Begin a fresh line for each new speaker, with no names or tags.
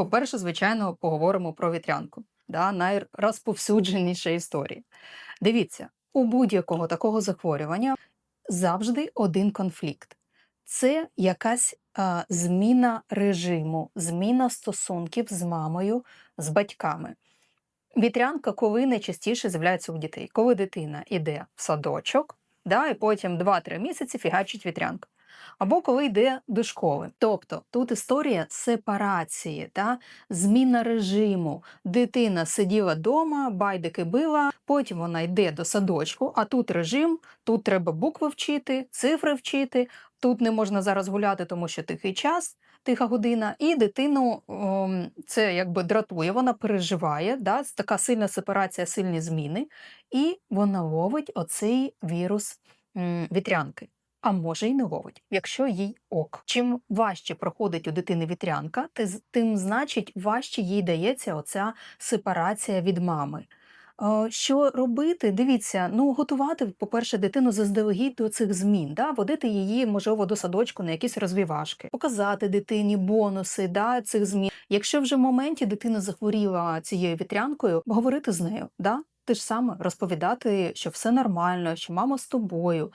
По-перше, звичайно, поговоримо про вітрянку, да, найрозповсюдженіша історія. Дивіться, у будь-якого такого захворювання завжди один конфлікт. Це якась а, зміна режиму, зміна стосунків з мамою, з батьками. Вітрянка коли найчастіше з'являється у дітей, коли дитина йде в садочок, да, і потім 2-3 місяці фігачить вітрянка. Або коли йде до школи. Тобто тут історія сепарації, та зміна режиму. Дитина сиділа вдома, байдики била, потім вона йде до садочку, а тут режим, тут треба букви вчити, цифри вчити, тут не можна зараз гуляти, тому що тихий час, тиха година, і дитину це якби дратує, вона переживає, да, така сильна сепарація, сильні зміни, і вона ловить оцей вірус вітрянки. А може й не ловить, якщо їй ок. Чим важче проходить у дитини вітрянка, тим значить важче їй дається оця сепарація від мами. Е, Що робити? Дивіться, ну готувати, по-перше, дитину заздалегідь до цих змін, да? водити її, можливо, до садочку на якісь розвівашки, показати дитині бонуси да, цих змін. Якщо вже в моменті дитина захворіла цією вітрянкою, говорити з нею, да? те ж саме розповідати, що все нормально, що мама з тобою,